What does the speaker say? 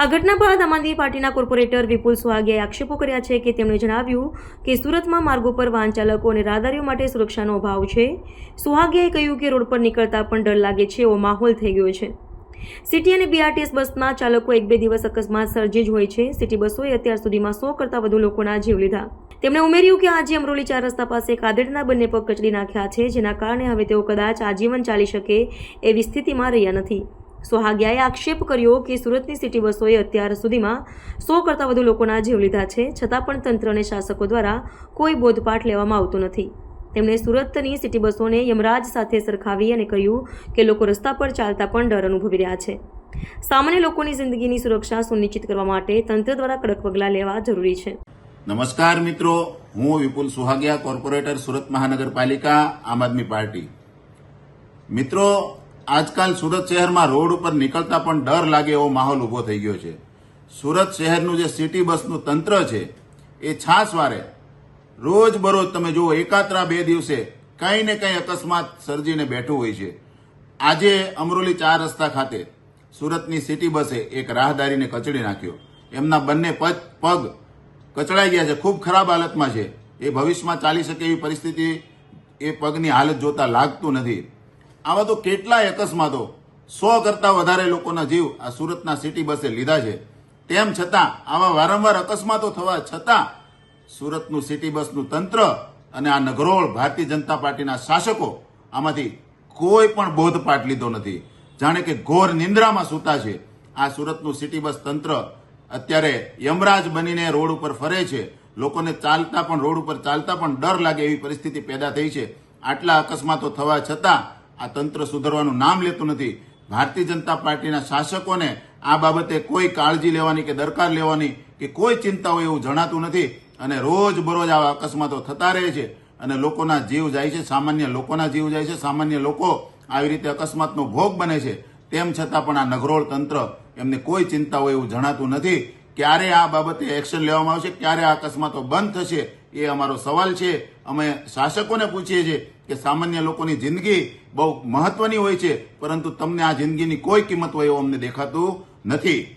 આ ઘટના બાદ આમ આદમી પાર્ટીના કોર્પોરેટર વિપુલ સુહાગિયાએ આક્ષેપો કર્યા છે કે તેમણે જણાવ્યું કે સુરતમાં માર્ગો પર વાહન ચાલકો અને રાહદારીઓ માટે સુરક્ષાનો અભાવ છે. સુહાગિયાએ કહ્યું કે રોડ પર નીકળતા પણ ડર લાગે છે, એવો માહોલ થઈ ગયો છે. સિટી અને બીઆરટીએસ બસમાં ચાલકો એક બે દિવસ અકસ્માત સર્જે જ હોય છે. સિટી બસોએ અત્યાર સુધીમાં સો કરતાં વધુ લોકોના જીવ લીધા. તેમણે ઉમેર્યું કે આજે અમરોલી ચાર રસ્તા પાસે કાદડના બંને પગ કચડી નાખ્યા છે, જેના કારણે હવે તેઓ કદાચ આજીવન ચાલી શકે એવી સ્થિતિમાં રહ્યા નથી. સોહાગિયાએ આક્ષેપ કર્યો કે સુરતની સિટી બસોએ અત્યાર સુધીમાં સો કરતાં વધુ લોકોના જીવ લીધા છે, છતાં પણ તંત્ર અને શાસકો દ્વારા કોઈ બોધપાઠ લેવામાં આવતો નથી. તેમણે સુરતની સિટી બસોને યમરાજ સાથે સરખાવી અને કહ્યું કે લોકો રસ્તા પર ચાલતા પણ ડર અનુભવી રહ્યા છે. સામાન્ય લોકોની જિંદગીની સુરક્ષા સુનિશ્ચિત કરવા માટે તંત્ર દ્વારા કડક પગલાં લેવા જરૂરી છે. નમસ્કાર મિત્રો, હું વિપુલ સુહાગિયા, કોર્પોરેટર સુરત મહાનગરપાલિકા, આમ આદમી પાર્ટી. મિત્રો આજકાલ સુરત શહેરમાં રોડ ઉપર નીકળતા પણ ડર લાગે એવો માહોલ ઊભો થઈ ગયો છે. સુરત શહેરનું જે સિટી બસનું તંત્ર છે, એ છાસવારે રોજ બરોજ તમે જુઓ, એકાત્રા બે દિવસે કંઈ ને કંઈ અકસ્માત સર્જીને બેઠું હોય છે. આજે અમરોલી ચાર રસ્તા ખાતે સુરતની સિટી બસે એક રાહદારીને કચડી નાખ્યો. એમના બંને પગ કચડાઈ ગયા છે, ખૂબ ખરાબ હાલતમાં છે. એ ભવિષ્યમાં ચાલી શકે એવી પરિસ્થિતિ એ પગની હાલત જોતા લાગતું નથી. આવા તો કેટલાય અકસ્માતો. સો કરતા વધારે લોકોના જીવ આ સુરતના સિટી બસે લીધા છે. તેમ છતાં, આવા વારંવાર અકસ્માતો થવા છતાં, સુરતનું સિટી બસનું તંત્ર અને આ નગરોળ ભારતીય જનતા પાર્ટીના શાસકો આમાંથી કોઈ પણ બોધપાઠ લીધો નથી. જાણે કે ઘોર નિંદ્રામાં સૂતા છે. આ સુરતનું સિટી બસ તંત્ર અત્યારે યમરાજ બનીને રોડ ઉપર ફરે છે. લોકોને ચાલતા પણ, રોડ ઉપર ચાલતા પણ ડર લાગે એવી પરિસ્થિતિ પેદા થઈ છે. આટલા અકસ્માતો થવા છતાં આ તંત્ર સુધરવાનું નામ લેતું નથી. ભારતીય જનતા પાર્ટીના શાસકોને આ બાબતે કોઈ કાળજી લેવાની કે દરકાર લેવાની કે કોઈ ચિંતા હોય એવું જણાતું નથી અને રોજ બરોજ આવા અકસ્માતો થતા રહે છે અને લોકોના જીવ જાય છે, સામાન્ય લોકોના જીવ જાય છે, સામાન્ય લોકો આવી રીતે અકસ્માતનો ભોગ બને છે. તેમ છતાં પણ આ નગરોળ તંત્ર એમને કોઈ ચિંતા હોય એવું જણાતું નથી. ક્યારે આ બાબતે એક્શન લેવામાં આવશે, ક્યારે આ અકસ્માતો બંધ થશે એ અમારો સવાલ છે. અમે શાસકોને પૂછીએ છીએ કે સામાન્ય લોકોની જિંદગી બહુ મહત્વની હોય છે, પરંતુ તમને આ જિંદગીની કોઈ કિંમત હોય એવું અમને દેખાતું નથી.